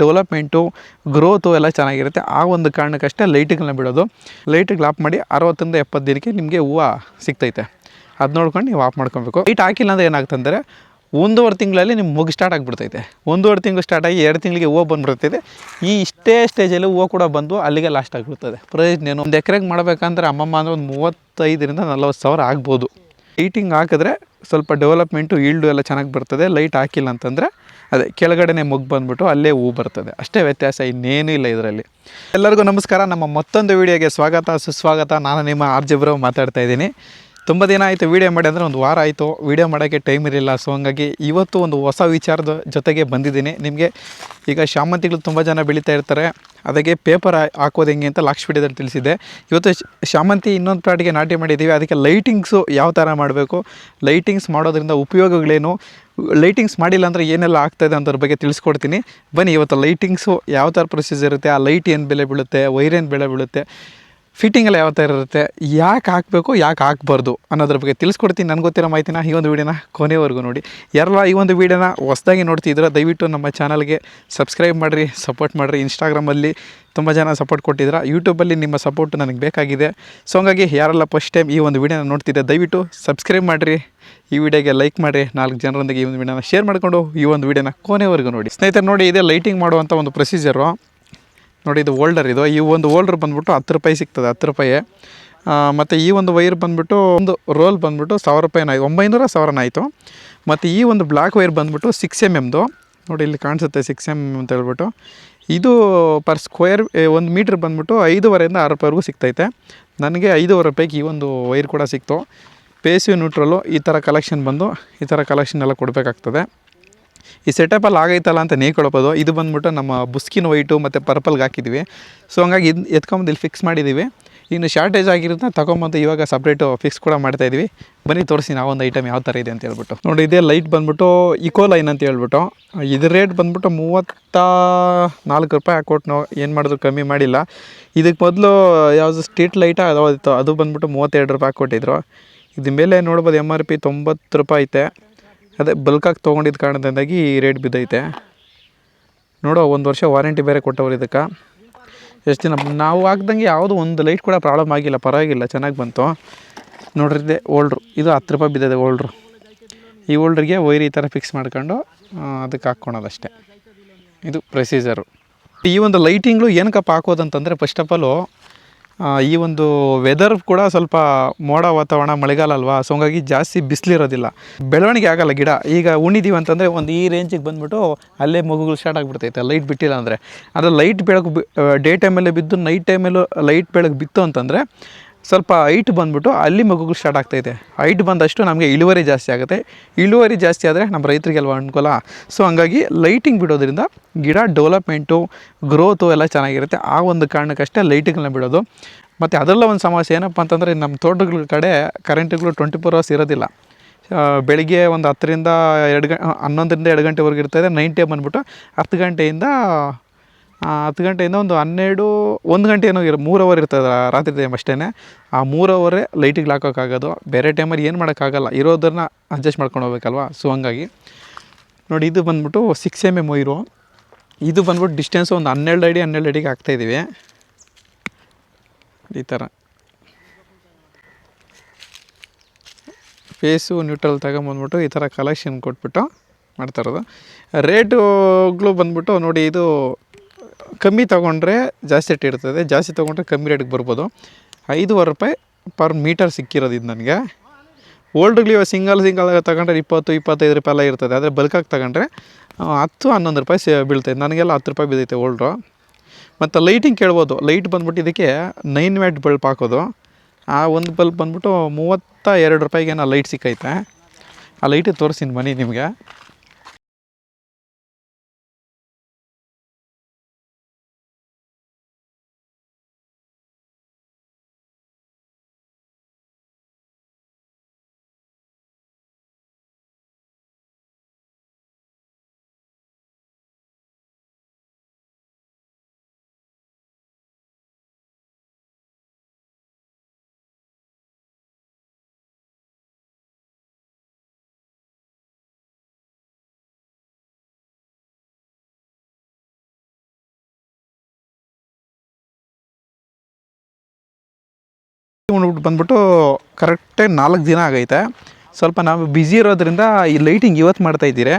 Development growth ಎಲ್ಲ ಚೆನ್ನಾಗಿರುತ್ತೆ. ಆ ಒಂದು ಕಾರಣಕ್ಕಷ್ಟೇ ಲೈಟ್ಗಳನ್ನ ಬಿಡೋದು. ಲೈಟ್ಗಳು ಆಫ್ ಮಾಡಿ ಅರವತ್ತರಿಂದ ಎಪ್ಪತ್ತು ದಿನಕ್ಕೆ ನಿಮಗೆ ಹೂವು ಸಿಗ್ತೈತೆ. ಅದು ನೋಡ್ಕೊಂಡು ನೀವು ಆಫ್ ಮಾಡ್ಕೊಬೇಕು. ಲೈಟ್ ಹಾಕಿಲ್ಲ ಅಂದರೆ ಏನಾಗ್ತಂದರೆ ಒಂದೂವರೆ ತಿಂಗಳಲ್ಲಿ ನಿಮ್ಮ ಮುಗಿ ಸ್ಟಾರ್ಟ್ ಆಗಿಬಿಡ್ತೈತೆ. ಒಂದೂವರೆ ತಿಂಗಳು ಸ್ಟಾರ್ಟ್ ಆಗಿ ಎರಡು ತಿಂಗಳಿಗೆ ಹೂವು ಬಂದುಬಿಡ್ತೈತೆ. ಈ ಇಷ್ಟೇ ಸ್ಟೇಜಲ್ಲಿ ಹೂವು ಕೂಡ ಬಂದು ಅಲ್ಲಿಗೆ ಲಾಸ್ಟ್ ಆಗಿಬಿಡ್ತದೆ. ಪ್ರಯೋಜನ ಏನು? ಒಂದು ಎಕರೆಗೆ ಮಾಡಬೇಕಂದ್ರೆ ಅಮ್ಮಮ್ಮ ಅಂದರೆ ಒಂದು ಮೂವತ್ತೈದರಿಂದ ನಲ್ವತ್ತು ಸಾವಿರ ಆಗ್ಬೋದು. ಲೈಟಿಂಗ್ ಹಾಕಿದ್ರೆ ಸ್ವಲ್ಪ ಡೆವಲಪ್ಮೆಂಟು ಈಲ್ಡು ಎಲ್ಲ ಚೆನ್ನಾಗಿ ಬರ್ತದೆ. ಲೈಟ್ ಹಾಕಿಲ್ಲ ಅಂತಂದರೆ ಅದೇ ಕೆಳಗಡೆನೆ ಮುಗ್ ಬಂದ್ಬಿಟ್ಟು ಅಲ್ಲೇ ಹೂ ಬರ್ತದೆ. ಅಷ್ಟೇ ವ್ಯತ್ಯಾಸ ಇನ್ನೇನೂ ಇಲ್ಲ ಇದರಲ್ಲಿ. ಎಲ್ಲರಿಗೂ ನಮಸ್ಕಾರ. ನಮ್ಮ ಮತ್ತೊಂದು ವೀಡಿಯೋಗೆ ಸ್ವಾಗತ, ಸುಸ್ವಾಗತ. ನಾನು ನಿಮ್ಮ ಆರ್ ಜೆ ಬ್ರೋ ಮಾತಾಡ್ತಾ ಇದ್ದೀನಿ. ತುಂಬ ದಿನ ಆಯಿತು ವೀಡಿಯೋ ಮಾಡಿ ಅಂದರೆ ಒಂದು ವಾರ ಆಯಿತು. ವೀಡಿಯೋ ಮಾಡೋಕ್ಕೆ ಟೈಮ್ ಇರಲಿಲ್ಲ. ಸೊ ಹಂಗಾಗಿ ಇವತ್ತು ಒಂದು ಹೊಸ ವಿಚಾರದ ಜೊತೆಗೆ ಬಂದಿದ್ದೀನಿ. ನಿಮಗೆ ಈಗ ಶಾಮಂತಿಗಳು ತುಂಬ ಜನ ಬೆಳೀತಾ ಇರ್ತಾರೆ. ಅದಕ್ಕೆ ಪೇಪರ್ ಹಾಕೋದು ಹೆಂಗೆ ಅಂತ ಲಾಕ್ಸ್ ವಿಡಿಯೋದಲ್ಲಿ ತಿಳಿಸಿದೆ ಇವತ್ತು ಶಾಮಂತಿ ಇನ್ನೊಂದು ಪ್ಲಾಟಿಗೆ ನಾಟಿ ಮಾಡಿದ್ದೀವಿ. ಅದಕ್ಕೆ ಲೈಟಿಂಗ್ಸು ಯಾವ ಥರ ಮಾಡಬೇಕು? ಲೈಟಿಂಗ್ಸ್ ಮಾಡೋದ್ರಿಂದ ಉಪಯೋಗಗಳೇನು? ಲೈಟಿಂಗ್ಸ್ ಮಾಡಿಲ್ಲ ಅಂದರೆ ಏನೆಲ್ಲ ಆಗ್ತಾಯಿದೆ ಅನ್ನೋದ್ರ ಬಗ್ಗೆ ತಿಳಿಸ್ಕೊಡ್ತೀನಿ. ಬನ್ನಿ, ಇವತ್ತು ಲೈಟಿಂಗ್ಸು ಯಾವ ಥರ ಪ್ರೊಸೀಸ್ ಇರುತ್ತೆ, ಆ ಲೈಟ್ ಏನು ಬೆಲೆ ಬೀಳುತ್ತೆ ವೈರ್ ಏನು ಬೆಲೆ ಬೀಳುತ್ತೆ ಫಿಟ್ಟಿಂಗ್ ಎಲ್ಲ ಯಾವ ಥರ ಇರುತ್ತೆ, ಯಾಕೆ ಹಾಕಬೇಕು, ಯಾಕೆ ಹಾಕ್ಬಾರ್ದು ಅನ್ನೋದ್ರ ಬಗ್ಗೆ ತಿಳಿಸ್ಕೊಡ್ತೀನಿ. ನನಗೆ ಗೊತ್ತಿರೋ ಮಾಹಿತಿನ ಈ ಒಂದು ವೀಡಿಯೋನ ಕೊನೆವರೆಗೂ ನೋಡಿ. ಯಾರಲ್ಲ ಈ ಒಂದು ವೀಡಿಯೋನ ಹೊಸದಾಗಿ ನೋಡ್ತಿದ್ರೆ ದಯವಿಟ್ಟು ನಮ್ಮ ಚಾನಲ್ಗೆ ಸಬ್ಸ್ಕ್ರೈಬ್ ಮಾಡಿರಿ ಸಪೋರ್ಟ್ ಮಾಡಿರಿ. ಇನ್ಸ್ಟಾಗ್ರಾಮಲ್ಲಿ ತುಂಬ ಜನ ಸಪೋರ್ಟ್ ಕೊಟ್ಟಿದ್ದೀರಾ. ಯೂಟ್ಯೂಬಲ್ಲಿ ನಿಮ್ಮ ಸಪೋರ್ಟ್ ನನಗೆ ಬೇಕಾಗಿದೆ. ಸೊ ಹಂಗಾಗಿ ಯಾರೆಲ್ಲ ಫಸ್ಟ್ ಟೈಮ್ ಈ ಒಂದು ವೀಡಿಯೋನ ನೋಡ್ತಿದ್ದೆ ದಯವಿಟ್ಟು ಸಬ್ಸ್ಕ್ರೈಬ್ ಮಾಡಿರಿ. ಈ ವಿಡಿಯೋಗೆ ಲೈಕ್ ಮಾಡಿ ನಾಲ್ಕು ಜನರೊಂದಿಗೆ ಈ ಒಂದು ವಿಡಿಯೋನ ಶೇರ್ ಮಾಡಿಕೊಂಡು ಈ ಒಂದು ವಿಡಿಯೋನ ಕೊನೆವರೆಗೂ ನೋಡಿ. ಸ್ನೇಹಿತರು, ನೋಡಿ ಇದೇ ಲೈಟಿಂಗ್ ಮಾಡುವಂಥ ಒಂದು ಪ್ರೊಸೀಜರು ನೋಡಿ ಇದು ಓಲ್ಡರ್ ಇದು. ಈ ಒಂದು ಓಲ್ಡರ್ ಬಂದ್ಬಿಟ್ಟು ಹತ್ತು ರೂಪಾಯಿ ಸಿಗ್ತದೆ, ಹತ್ತು ರೂಪಾಯಿ. ಮತ್ತು ಈ ಒಂದು ವೈರ್ ಬಂದ್ಬಿಟ್ಟು ಒಂದು ರೋಲ್ ಬಂದ್ಬಿಟ್ಟು ಸಾವಿರ ರೂಪಾಯಿನ ಒಂಬೈನೂರ ಸಾವಿರನ ಆಯಿತು ಮತ್ತು ಈ ಒಂದು ಬ್ಲ್ಯಾಕ್ ವೈರ್ ಬಂದ್ಬಿಟ್ಟು ಸಿಕ್ಸ್ ಎಂ ಎಮ್ದು ನೋಡಿ ಇಲ್ಲಿ ಕಾಣಿಸುತ್ತೆ ಸಿಕ್ಸ್ ಎಂ ಅಂತ ಹೇಳ್ಬಿಟ್ಟು. ಇದು ಪರ್ ಸ್ಕ್ವೇರ್ ಒಂದು ಮೀಟ್ರ್ ಬಂದ್ಬಿಟ್ಟು ಐದೂವರೆಯಿಂದ ಆರು ರೂಪಾಯಿವರೆಗೂ ಸಿಗ್ತೈತೆ. ನನಗೆ ಐದೂವರೆ ರೂಪಾಯಿಗೆ ಈ ಒಂದು ವೈರ್ ಕೂಡ ಸಿಕ್ತು. ಪೇಸಿವ್ ನ್ಯೂಟ್ರಲ್ಲು ಈ ಥರ ಕಲೆಕ್ಷನ್ ಬಂದು ಈ ಥರ ಕಲೆಕ್ಷನ್ ಎಲ್ಲ ಕೊಡಬೇಕಾಗ್ತದೆ. ಈ ಸೆಟಪಲ್ಲಿ ಆಗೈತಲ್ಲ ಅಂತ ನೇಕೊಳ್ಬೋದು ಇದು ಬಂದ್ಬಿಟ್ಟು ನಮ್ಮ ಬುಸ್ಕಿನ್ ವೈಟು ಮತ್ತು ಪರ್ಪಲ್ಗೆ ಹಾಕಿದ್ವಿ. ಸೊ ಹಂಗಾಗಿ ಇದು ಎತ್ಕೊಂಬಂದು ಇಲ್ಲಿ ಫಿಕ್ಸ್ ಮಾಡಿದ್ದೀವಿ ಇನ್ನು ಶಾರ್ಟೇಜ್ ಆಗಿರೋದನ್ನ ತಗೊಂಬಂದು ಇವಾಗ ಸಪ್ರೇಟು ಫಿಕ್ಸ್ ಕೂಡ ಮಾಡ್ತಾ ಇದೀವಿ. ಬನ್ನಿ ತೋರಿಸಿ ಒಂದು ಐಟಮ್ ಯಾವ ಥರ ಇದೆ ಅಂತ ಹೇಳ್ಬಿಟ್ಟು. ನೋಡಿ, ಇದೇ ಲೈಟ್ ಬಂದ್ಬಿಟ್ಟು ಇಕೋ ಲೈನ್ ಅಂತ ಹೇಳ್ಬಿಟ್ಟು. ಇದ್ರ ರೇಟ್ ಬಂದ್ಬಿಟ್ಟು ಮೂವತ್ತ ನಾಲ್ಕು ರೂಪಾಯಿ ಹಾಕೊಟ್ಟು ನಾವು ಏನು ಮಾಡಿದ್ರು ಕಮ್ಮಿ ಮಾಡಿಲ್ಲ. ಇದಕ್ಕೆ ಮೊದಲು ಯಾವುದು ಸ್ಟ್ರೀಟ್ ಲೈಟ್ ಅದು ಅದು ಬಂದ್ಬಿಟ್ಟು ಮೂವತ್ತೆರಡು ರೂಪಾಯಿ ಹಾಕ್ಕೊಟ್ಟಿದ್ರು ಇದ್ರ ಮೇಲೆ ನೋಡ್ಬೋದು ಎಂ ಆರ್ ಪಿ ತೊಂಬತ್ತು ರೂಪಾಯಿ ಐತೆ. ಅದೇ ಬಲ್ಕಾಗಿ ತೊಗೊಂಡಿದ್ದ ಕಾರಣದಿಂದಾಗಿ ಈ ರೇಟ್ ಬಿದ್ದೈತೆ. ನೋಡೋ ಒಂದು ವರ್ಷ ವಾರಂಟಿ ಬೇರೆ ಕೊಟ್ಟವ್ರು ಇದಕ್ಕೆ. ಎಷ್ಟು ದಿನ, ನಾವು ಹಾಕ್ದಂಗೆ ಯಾವುದು ಒಂದು ಲೈಟ್ ಕೂಡ ಪ್ರಾಬ್ಲಮ್ ಆಗಿಲ್ಲ, ಪರವಾಗಿಲ್ಲ, ಚೆನ್ನಾಗಿ ಬಂತು. ನೋಡ್ರಿ, ಇದೆ ಓಲ್ಡ್ರು ಇದು ಹತ್ತು ರೂಪಾಯಿ ಬಿದ್ದಿದೆ ಓಲ್ಡ್ರು ಈ ಓಲ್ಡ್ರಿಗೆ ವೈರ್ ಈ ಥರ ಫಿಕ್ಸ್ ಮಾಡ್ಕೊಂಡು ಅದಕ್ಕೆ ಹಾಕ್ಕೊಳೋದಷ್ಟೇ ಇದು ಪ್ರೊಸೀಜರು ಈ ಒಂದು ಲೈಟಿಂಗ್ಲು ಏನಕ್ಕಪ್ಪ ಹಾಕೋದಂತಂದರೆ ಫಸ್ಟ್ ಆಫ್ ಆಲು ಈ ಒಂದು ವೆದರ್ ಕೂಡ ಸ್ವಲ್ಪ ಮೋಡ ವಾತಾವರಣ ಮಳೆಗಾಲ ಅಲ್ವಾ? ಸೊ ಹಂಗಾಗಿ ಜಾಸ್ತಿ ಬಿಸಿಲಿರೋದಿಲ್ಲ. ಬೆಳವಣಿಗೆ ಆಗಲ್ಲ ಗಿಡ. ಈಗ ಉಣಿದೀವಿ ಅಂತಂದರೆ ಒಂದು ಈ ರೇಂಜಿಗೆ ಬಂದುಬಿಟ್ಟು ಅಲ್ಲೇ ಮಗುಗಳು ಸ್ಟಾರ್ಟ್ ಆಗಿಬಿಡ್ತೈತೆ. ಲೈಟ್ ಬಿಟ್ಟಿಲ್ಲ ಅಂದರೆ. ಅದು ಲೈಟ್ ಬೆಳಕು ಡೇ ಟೈಮಲ್ಲೇ ಬಿದ್ದು ನೈಟ್ ಟೈಮಲ್ಲೂ ಲೈಟ್ ಬೆಳಕು ಬಿತ್ತು ಅಂತಂದರೆ ಸ್ವಲ್ಪ ಹೈಟ್ ಬಂದ್ಬಿಟ್ಟು ಅಲ್ಲಿ ಮಗುಗಳು ಸ್ಟಾರ್ಟ್ ಆಗ್ತೈತೆ ಹೈಟ್ ಬಂದಷ್ಟು ನಮಗೆ ಇಳುವರಿ ಜಾಸ್ತಿ ಆಗುತ್ತೆ. ಇಳುವರಿ ಜಾಸ್ತಿ ಆದರೆ ನಮ್ಮ ರೈತರಿಗೆಲ್ವ ಅನುಕೂಲ? ಸೊ ಹಂಗಾಗಿ ಲೈಟಿಂಗ್ ಬಿಡೋದ್ರಿಂದ ಗಿಡ ಡೆವಲಪ್ಮೆಂಟು ಗ್ರೋತು ಎಲ್ಲ ಚೆನ್ನಾಗಿರುತ್ತೆ. ಆ ಒಂದು ಕಾರಣಕ್ಕಷ್ಟೇ ಲೈಟಿಂಗ್ನ ಬಿಡೋದು. ಮತ್ತು ಅದೆಲ್ಲ ಒಂದು ಸಮಸ್ಯೆ ಏನಪ್ಪ ಅಂತಂದರೆ ನಮ್ಮ ತೋಟಗಳ ಕಡೆ ಕರೆಂಟ್ಗಳು ಟ್ವೆಂಟಿ ಫೋರ್ ಅವರ್ಸ್ ಇರೋದಿಲ್ಲ. ಬೆಳಿಗ್ಗೆ ಒಂದು ಹತ್ತರಿಂದ ಎರಡು ಗ ಹನ್ನೊಂದರಿಂದ ಎರಡು ಗಂಟೆವರೆಗೆ ಇರ್ತದೆ ನೈನ್ ಟೈಮ್ ಬಂದ್ಬಿಟ್ಟು ಹತ್ತು ಗಂಟೆಯಿಂದ ಹತ್ತು ಗಂಟೆಯಿಂದ ಒಂದು ಹನ್ನೆರಡು, ಒಂದು ಗಂಟೆ ಏನೋ ಇರೋ ಮೂರು ಅವರ್ ಇರ್ತದೆ ರಾತ್ರಿ ಟೈಮ್ ಅಷ್ಟೇ ಆ ಮೂರು ಅವರೇ ಲೈಟಿಗೆ ಹಾಕೋಕ್ಕಾಗೋದು ಬೇರೆ ಟೈಮಲ್ಲಿ ಏನು ಮಾಡೋಕ್ಕಾಗಲ್ಲ ಇರೋದನ್ನ ಅಡ್ಜಸ್ಟ್ ಮಾಡ್ಕೊಂಡು ಹೋಗ್ಬೇಕಲ್ವಾ? ಸೊ ಹಂಗಾಗಿ. ನೋಡಿ, ಇದು ಬಂದ್ಬಿಟ್ಟು ಸಿಕ್ಸ್ ಎಂ ಎಂ ವೈರು ಇದು ಬಂದ್ಬಿಟ್ಟು ಡಿಸ್ಟೆನ್ಸ್ ಒಂದು ಹನ್ನೆರಡು ಅಡಿ, ಹನ್ನೆರಡು ಅಡಿಗೆ ಹಾಕ್ತಾಯಿದ್ದೀವಿ ಈ ಥರ ಫೇಸು ನ್ಯೂಟ್ರಲ್ ತಗೊಂಬಂದ್ಬಿಟ್ಟು ಈ ಥರ ಕಲೆಕ್ಷನ್ ಕೊಟ್ಬಿಟ್ಟು ಮಾಡ್ತಾ ಇರೋದು. ರೇಟುಗಳು ಬಂದ್ಬಿಟ್ಟು ನೋಡಿ, ಇದು ಕಮ್ಮಿ ತೊಗೊಂಡ್ರೆ ಜಾಸ್ತಿ ರೇಟ್ ಇರ್ತದೆ. ಜಾಸ್ತಿ ತೊಗೊಂಡ್ರೆ ಕಮ್ಮಿ ರೇಟಿಗೆ ಬರ್ಬೋದು. ಐದೂವರೆ ರೂಪಾಯಿ ಪರ್ ಮೀಟರ್ ಸಿಕ್ಕಿರೋದು ಇದು ನನಗೆ. ಓಲ್ಡ್ಗಳು ಇವಾಗ ಸಿಂಗಲ್ ಸಿಂಗಲ್ ತಗೊಂಡ್ರೆ ಇಪ್ಪತ್ತು, ಇಪ್ಪತ್ತೈದು ರೂಪಾಯಿ ಎಲ್ಲ ಇರ್ತದೆ. ಆದರೆ ಬಲ್ಕಾಗಿ ತಗೊಂಡ್ರೆ ಹತ್ತು, ಹನ್ನೊಂದು ರೂಪಾಯಿ ಸೇ ಬೀಳ್ತೈತೆ ನನಗೆಲ್ಲ ಹತ್ತು ರೂಪಾಯಿ ಬಿದ್ದೈತೆ ಓಲ್ಡ್ರು ಮತ್ತು ಲೈಟಿಂಗ್ ಕೇಳ್ಬೋದು. ಲೈಟ್ ಬಂದ್ಬಿಟ್ಟು ಇದಕ್ಕೆ ನೈನ್ ವ್ಯಾಟ್ ಬಲ್ಬ್ ಹಾಕೋದು. ಆ ಒಂದು ಬಲ್ಪ್ ಬಂದ್ಬಿಟ್ಟು ಮೂವತ್ತ ಎರಡು ರೂಪಾಯಿಗೆ ಲೈಟ್ ಸಿಕ್ಕೈತೆ. ಆ ಲೈಟಿಗೆ ತೋರಿಸ್ತೀನಿ ಬನ್ನಿ ನಿಮಗೆ. ಉಣ್ಬಿಟ್ಟು ಬಂದ್ಬಿಟ್ಟು ಕರೆಕ್ಟಾಗಿ ನಾಲ್ಕು ದಿನ ಆಗೈತೆ. ಸ್ವಲ್ಪ ನಾವು ಬ್ಯುಸಿ ಇರೋದ್ರಿಂದ ಈ ಲೈಟಿಂಗ್ ಇವತ್ತು ಮಾಡ್ತಾ ಇದ್ದೀರಿ.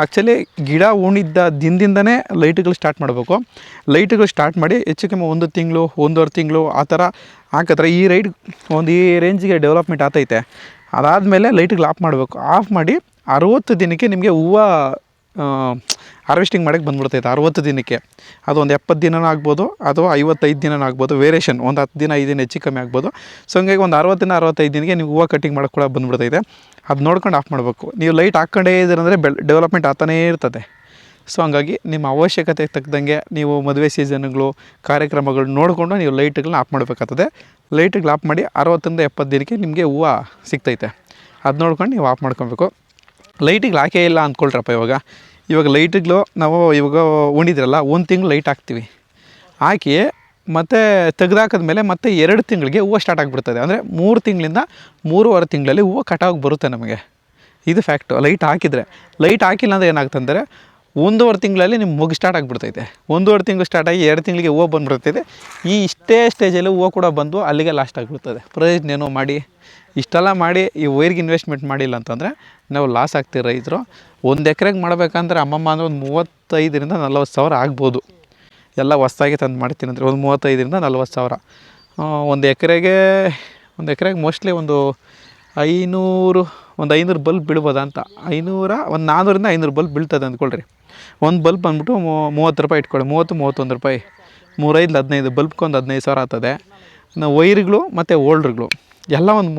ಆ್ಯಕ್ಚುಲಿ ಗಿಡ ಉಣಿದ್ದ ದಿನದಿಂದನೇ ಲೈಟ್ಗಳು ಸ್ಟಾರ್ಟ್ ಮಾಡಬೇಕು. ಲೈಟ್ಗಳು ಸ್ಟಾರ್ಟ್ ಮಾಡಿ ಹೆಚ್ಚು ಕಮ್ಮಿ ಒಂದು ತಿಂಗಳು, ಒಂದೂವರೆ ತಿಂಗಳು ಆ ಥರ ಹಾಕಿದ್ರೆ ಈ ರೈಟ್ ಒಂದು ಈ ರೇಂಜಿಗೆ ಡೆವಲಪ್ಮೆಂಟ್ ಆಗ್ತೈತೆ. ಅದಾದಮೇಲೆ ಲೈಟ್ಗಳು ಆಫ್ ಮಾಡಬೇಕು. ಆಫ್ ಮಾಡಿ ಅರುವತ್ತು ದಿನಕ್ಕೆ ನಿಮಗೆ ಹೂವು ಹಾರ್ವೆಸ್ಟಿಂಗ್ ಮಾಡೋಕ್ಕೆ ಬಂದ್ಬಿಡ್ತೈತೆ ಅರುವತ್ತು ದಿನಕ್ಕೆ. ಅದು ಒಂದು ಎಪ್ಪತ್ತು ದಿನನೂ ಆಗ್ಬೋದು ಅಥವಾ ಐವತ್ತೈದು ದಿನನೂ ಆಗ್ಬೋದು ವೇರಿಯೇಷನ್ ಒಂದು ಹತ್ತು ದಿನ, ಐದು ದಿನ ಹೆಚ್ಚು ಕಮ್ಮಿ ಆಗ್ಬೋದು. ಸೊ ಹಂಗಾಗಿ ಒಂದು ಅರವತ್ತಿನ ಅರವತ್ತೈದು ದಿನಕ್ಕೆ ನೀವು ಹೂವು ಕಟ್ಟಿಂಗ್ ಮಾಡೋಕ್ಕೆ ಕೂಡ ಬಂದ್ಬಿಡ್ತೈತೆ. ಅದು ನೋಡ್ಕೊಂಡು ಆಫ್ ಮಾಡಬೇಕು. ನೀವು ಲೈಟ್ ಹಾಕ್ಕೊಂಡೇ ಇದ್ರಂದರೆ ಬೆಲ್ ಡೆವಲಪ್ಮೆಂಟ್ ಆಗ್ತಾನೇ ಇರ್ತದೆ. ಸೊ ಹಂಗಾಗಿ ನಿಮ್ಮ ಅವಶ್ಯಕತೆಗೆ ತಕ್ಕದಂಗೆ ನೀವು ಮದುವೆ ಸೀಸನ್ಗಳು ಕಾರ್ಯಕ್ರಮಗಳು ನೋಡಿಕೊಂಡು ನೀವು ಲೈಟ್ಗಳನ್ನ ಆಫ್ ಮಾಡಬೇಕಾಗ್ತದೆ. ಲೈಟ್ಗಳು ಆಫ್ ಮಾಡಿ ಅರವತ್ತರಿಂದ ಎಪ್ಪತ್ತು ದಿನಕ್ಕೆ ನಿಮಗೆ ಹೂವು ಸಿಗ್ತೈತೆ. ಅದು ನೋಡ್ಕೊಂಡು ನೀವು ಆಫ್ ಮಾಡ್ಕೊಬೇಕು. ಲೈಟಿಗೆ ಹಾಕೇ ಇಲ್ಲ ಅಂದ್ಕೊಳ್ರಪ್ಪ ಇವಾಗ. ಇವಾಗ ಲೈಟ್ಗಳು ನಾವು ಇವಾಗ ಉಂಡಿದ್ರಲ್ಲ, ಒಂದು ತಿಂಗಳು ಲೈಟ್ ಹಾಕ್ತೀವಿ. ಹಾಕಿ ಮತ್ತು ತೆಗ್ದಾಕಿದ್ಮೇಲೆ ಮತ್ತೆ ಎರಡು ತಿಂಗಳಿಗೆ ಹೂವು ಸ್ಟಾರ್ಟ್ ಆಗಿಬಿಡ್ತದೆ. ಅಂದರೆ ಮೂರು ತಿಂಗಳಿಂದ ಮೂರುವರೆ ತಿಂಗಳಲ್ಲಿ ಹೂವು ಕಟಾವಾಗಿ ಬರುತ್ತೆ ನಮಗೆ. ಇದು ಫ್ಯಾಕ್ಟು ಲೈಟ್ ಹಾಕಿದರೆ ಲೈಟ್ ಹಾಕಿಲ್ಲ ಅಂದರೆ ಏನಾಗ್ತಂದರೆ ಒಂದೂವರೆ ತಿಂಗಳಲ್ಲಿ ನಿಮ್ಮ ಮುಗಿ ಸ್ಟಾರ್ಟ್ ಆಗಿಬಿಡ್ತೈತೆ. ಒಂದೂವರೆ ತಿಂಗಳು ಸ್ಟಾರ್ಟ್ ಆಗಿ ಎರಡು ತಿಂಗಳಿಗೆ ಹೂವು ಬಂದುಬಿಡ್ತೈತೆ. ಈ ಇಷ್ಟೇ ಸ್ಟೇಜಲ್ಲಿ ಹೂವು ಕೂಡ ಬಂದು ಅಲ್ಲಿಗೆ ಲಾಸ್ಟ್ ಆಗಿಬಿಡ್ತದೆ. ಪ್ರಯೋಜನ ಮಾಡಿ. ಇಷ್ಟೆಲ್ಲ ಮಾಡಿ ಈ ವೈರ್ಗೆ ಇನ್ವೆಸ್ಟ್ಮೆಂಟ್ ಮಾಡಿಲ್ಲ ಅಂತಂದರೆ ನಾವು ಲಾಸ್ ಆಗ್ತೀವಿ ರೈತರು ಒಂದು ಎಕ್ರೆಗೆ ಮಾಡಬೇಕಂದ್ರೆ ಅಮ್ಮಮ್ಮ ಅಂದರೆ ಒಂದು ಮೂವತ್ತೈದರಿಂದ ನಲ್ವತ್ತು ಸಾವಿರ ಆಗ್ಬೋದು. ಎಲ್ಲ ಹೊಸ್ದಾಗಿ ತಂದು ಮಾಡ್ತೀನಿ ಅಂದರೆ ಒಂದು ಮೂವತ್ತೈದರಿಂದ ನಲ್ವತ್ತು ಸಾವಿರ. ಒಂದು ಎಕರೆಗೆ ಒಂದು ಎಕರೆಗೆ ಮೋಸ್ಟ್ಲಿ ಒಂದು ಐನೂರು ಒಂದು ಐನೂರು ಬಲ್ಬ್ ಬೀಳ್ಬೋದಾ ಅಂತ. ಐನೂರ, ಒಂದು ನಾನ್ನೂರಿಂದ ಐನೂರು ಬಲ್ಬ್ ಬೀಳ್ತದೆ ಅಂದ್ಕೊಳ್ರಿ. ಒಂದು ಬಲ್ಬ್ ಬಂದ್ಬಿಟ್ಟು ಮೂವತ್ತು ರೂಪಾಯಿ ಇಟ್ಕೊಳ್ಳಿ. ಮೂವತ್ತು, ಮೂವತ್ತೊಂದು ರೂಪಾಯಿ. ಮೂರೈದು ಹದಿನೈದು ಬಲ್ಬ್ಗೆ ಒಂದು ಹದಿನೈದು ಸಾವಿರ ಆಗ್ತದೆ. ವೈರ್ಗಳು ಮತ್ತು ಓಲ್ಡ್ರುಗಳು ಎಲ್ಲ ಒಂದು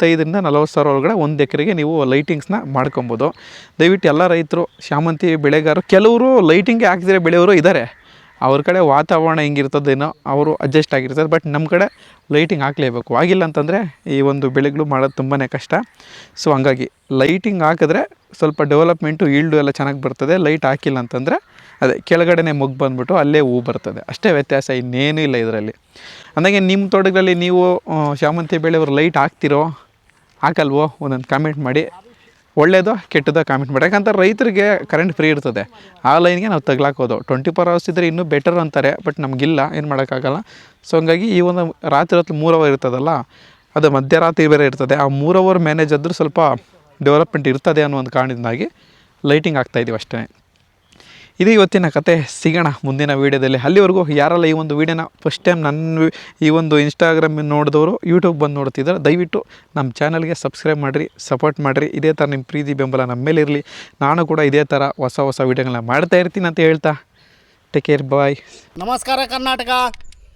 ಮೂವತ್ತೈದರಿಂದ ನಲವತ್ತು ಸಾವಿರ ಒಳಗಡೆ ಒಂದು ಎಕರೆಗೆ ನೀವು ಲೈಟಿಂಗ್ಸ್ನ ಮಾಡ್ಕೊಬೋದು. ದಯವಿಟ್ಟು ಎಲ್ಲ ರೈತರು ಶಾಮಂತಿ ಬೆಳೆಗಾರರು, ಕೆಲವರು ಲೈಟಿಂಗ್ಗೆ ಹಾಕಿದರೆ ಬೆಳೆಯೋರು ಇದ್ದಾರೆ ಅವ್ರ ಕಡೆ ವಾತಾವರಣ ಹೆಂಗಿರ್ತದೇನೋ ಅವರು ಅಡ್ಜಸ್ಟ್ ಆಗಿರ್ತಾರೆ ಬಟ್ ನಮ್ಮ ಕಡೆ ಲೈಟಿಂಗ್ ಹಾಕಲೇಬೇಕು. ಆಗಿಲ್ಲ ಅಂತಂದರೆ ಈ ಒಂದು ಬೆಳೆಗಳು ಮಾಡೋದು ತುಂಬಾ ಕಷ್ಟ. ಸೊ ಹಂಗಾಗಿ ಲೈಟಿಂಗ್ ಹಾಕಿದ್ರೆ ಸ್ವಲ್ಪ ಡೆವಲಪ್ಮೆಂಟು ಈಲ್ಡು ಎಲ್ಲ ಚೆನ್ನಾಗಿ ಬರ್ತದೆ. ಲೈಟ್ ಹಾಕಿಲ್ಲ ಅಂತಂದರೆ ಅದೇ ಕೆಳಗಡೆ ಮೊಗ್ಗು ಬಂದ್ಬಿಟ್ಟು ಅಲ್ಲೇ ಹೂ ಬರ್ತದೆ. ಅಷ್ಟೇ ವ್ಯತ್ಯಾಸ ಇನ್ನೇನೂ ಇಲ್ಲ ಇದರಲ್ಲಿ. ಅಂದಾಗೆ ನಿಮ್ಮ ತೋಟಗಳಲ್ಲಿ ನೀವು ಶ್ಯಾಮಂತಿ ಬೆಳೆಯವರು ಲೈಟ್ ಹಾಕ್ತಿರೋ ಹಾಕಲ್ವೋ? ಒಂದೊಂದು ಕಾಮೆಂಟ್ ಮಾಡಿ. ಒಳ್ಳೇದೋ, ಕೆಟ್ಟದೋ ಕಾಮೆಂಟ್ ಮಾಡಿ. ಯಾಕಂದ್ರೆ ರೈತರಿಗೆ ಕರೆಂಟ್ ಫ್ರೀ ಇರ್ತದೆ. ಆ ಲೈನ್ಗೆ ನಾವು ತಗ್ಲಾಕೋದು. ಟ್ವೆಂಟಿ ಫೋರ್ ಅವರ್ಸ್ ಇದ್ದರೆ ಇನ್ನೂ ಬೆಟರ್ ಅಂತಾರೆ ಬಟ್ ನಮಗಿಲ್ಲ, ಏನು ಮಾಡೋಕ್ಕಾಗಲ್ಲ. ಸೊ ಹಂಗಾಗಿ ಈ ಒಂದು ರಾತ್ರಿ ಹೊತ್ತು ಮೂರು ಅವರ್ ಇರ್ತದಲ್ಲ, ಅದು ಮಧ್ಯರಾತ್ರಿ ಬೇರೆ ಇರ್ತದೆ. ಆ ಮೂರು ಅವರ್ ಮ್ಯಾನೇಜ್ ಆದರೂ ಸ್ವಲ್ಪ ಡೆವಲಪ್ಮೆಂಟ್ ಇರ್ತದೆ ಅನ್ನೋ ಒಂದು ಕಾರಣದಿಂದಾಗಿ ಲೈಟಿಂಗ್ ಆಗ್ತಾಯಿದ್ದೀವಿ ಅಷ್ಟೇ. ಇದು ಇವತ್ತಿನ ಕತೆ. ಸಿಗೋಣ ಮುಂದಿನ ವೀಡಿಯೋದಲ್ಲಿ. ಅಲ್ಲಿವರೆಗೂ ಯಾರೆಲ್ಲ ಈ ಒಂದು ವೀಡಿಯೋನ ಫಸ್ಟ್ ಟೈಮ್ ನನ್ನ ಈ ಒಂದು ಇನ್ಸ್ಟಾಗ್ರಾಮ್ ನೋಡಿದವರು ಯೂಟ್ಯೂಬ್ ಬಂದು ನೋಡ್ತಿದ್ದಾರೆ ದಯವಿಟ್ಟು ನಮ್ಮ ಚಾನಲ್ಗೆ ಸಬ್ಸ್ಕ್ರೈಬ್ ಮಾಡಿರಿ ಸಪೋರ್ಟ್ ಮಾಡಿರಿ. ಇದೇ ಥರ ನಿಮ್ಮ ಪ್ರೀತಿ, ಬೆಂಬಲ ನಮ್ಮ ಮೇಲೆ ಇರಲಿ. ನಾನು ಕೂಡ ಇದೇ ಥರ ಹೊಸ ಹೊಸ ವೀಡಿಯೋಗಳನ್ನ ಮಾಡ್ತಾ ಇರ್ತೀನಿ ಅಂತ ಹೇಳ್ತಾ ಟೇಕ್ ಕೇರ್ ಬಾಯ್ ನಮಸ್ಕಾರ ಕರ್ನಾಟಕ.